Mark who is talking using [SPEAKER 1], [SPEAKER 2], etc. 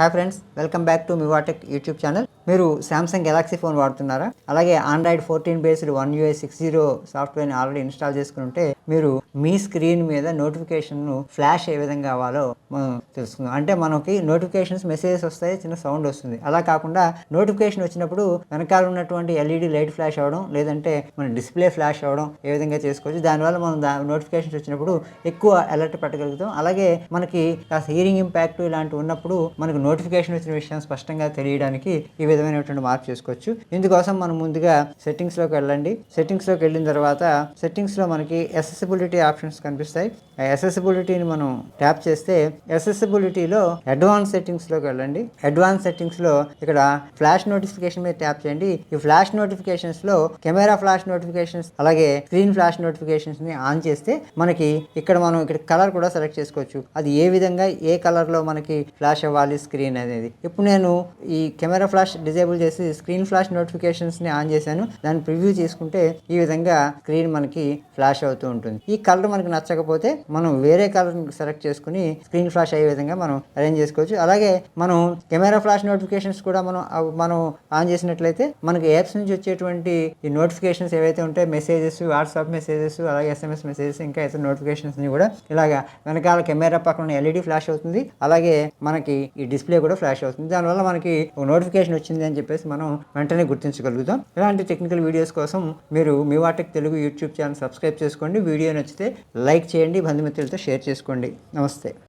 [SPEAKER 1] Hi friends, welcome back to MivaTech YouTube channel. మీరు Samsung Galaxy phone వాడుతున్నారా? అలాగే Android fourteen based one UA six zero సాఫ్ట్వేర్ని already install చేసుకుని ఉంటే మీరు మీ స్క్రీన్ మీద నోటిఫికేషన్ను ఫ్లాష్ ఏ విధంగా కావాలో మనం తెలుసుకుందాం. అంటే మనకి నోటిఫికేషన్స్ మెసేజెస్ వస్తాయి చిన్న సౌండ్ వస్తుంది. అలా కాకుండా నోటిఫికేషన్ వచ్చినప్పుడు వెనకాల ఉన్నటువంటి ఎల్ఈడి లైట్ ఫ్లాష్ అవ్వడం లేదంటే మన డిస్ప్లే ఫ్లాష్ అవ్వడం ఏ విధంగా చేసుకోవచ్చు. దానివల్ల మనం దా నోటిఫికేషన్స్ వచ్చినప్పుడు ఎక్కువ అలర్ట్ పెట్టగలుగుతాం. అలాగే మనకి కాస్త హీరింగ్ ఇంపాక్ట్ ఇలాంటివి ఉన్నప్పుడు మనకు నోటిఫికేషన్ వచ్చిన విషయం స్పష్టంగా తెలియడానికి ఈ విధమైనటువంటి మార్పు చేసుకోవచ్చు. ఇందుకోసం మనం ముందుగా సెట్టింగ్స్లోకి వెళ్ళండి. సెట్టింగ్స్లోకి వెళ్ళిన తర్వాత సెట్టింగ్స్లో మనకి ఎసెసిబిలిటీ ఆప్షన్స్ కనిపిస్తాయి. ఆ ఎసెసిబిలిటీని మనం ట్యాప్ చేస్తే ఎసెసిబిలిటీలో అడ్వాన్స్ సెట్టింగ్స్లోకి వెళ్ళండి. అడ్వాన్స్ సెట్టింగ్స్లో ఇక్కడ ఫ్లాష్ నోటిఫికేషన్ మీద ట్యాప్ చేయండి. ఈ ఫ్లాష్ నోటిఫికేషన్స్లో కెమెరా ఫ్లాష్ నోటిఫికేషన్స్ అలాగే స్క్రీన్ ఫ్లాష్ నోటిఫికేషన్స్ని ఆన్ చేస్తే మనకి ఇక్కడ మనం ఇక్కడ కలర్ కూడా సెలెక్ట్ చేసుకోవచ్చు. అది ఏ విధంగా ఏ కలర్లో మనకి ఫ్లాష్ అవ్వాలి స్క్రీన్ అనేది. ఇప్పుడు నేను ఈ కెమెరా ఫ్లాష్ డిజేబుల్ చేసి స్క్రీన్ ఫ్లాష్ నోటిఫికేషన్స్ని ఆన్ చేశాను. దాన్ని ప్రివ్యూ చేసుకుంటే ఈ విధంగా స్క్రీన్ మనకి ఫ్లాష్ అవుతూ ఉంటుంది. ఈ కలర్ మనకి నచ్చకపోతే మనం వేరే కలర్ సెలెక్ట్ చేసుకుని స్క్రీన్ ఫ్లాష్ అయ్యే విధంగా మనం అరేంజ్ చేసుకోవచ్చు. అలాగే మనం కెమెరా ఫ్లాష్ నోటిఫికేషన్స్ కూడా మనం మనం ఆన్ చేసినట్లయితే మనకి యాప్స్ నుంచి వచ్చేటువంటి ఈ నోటిఫికేషన్స్ ఏవైతే ఉంటాయో మెసేజెస్ వాట్సాప్ మెసేజెస్ అలాగే ఎస్ఎంఎస్ మెసేజెస్ ఇంకా ఇతర నోటిఫికేషన్స్ని కూడా ఇలాగా వెనకాల కెమెరా పక్కన ఎల్ఈడి ఫ్లాష్ అవుతుంది. అలాగే మనకి ఈ డిస్ప్లే కూడా ఫ్లాష్ అవుతుంది. దానివల్ల మనకి ఒక నోటిఫికేషన్ వచ్చింది అని చెప్పేసి మనం వెంటనే గుర్తించగలుగుతాం. ఇలాంటి టెక్నికల్ వీడియోస్ కోసం మీరు మీ Watech Telugu YouTube channel subscribe చేసుకోండి. వీడియో నచ్చితే లైక్ చేయండి. బంధుమిత్రులతో షేర్ చేసుకోండి. నమస్తే.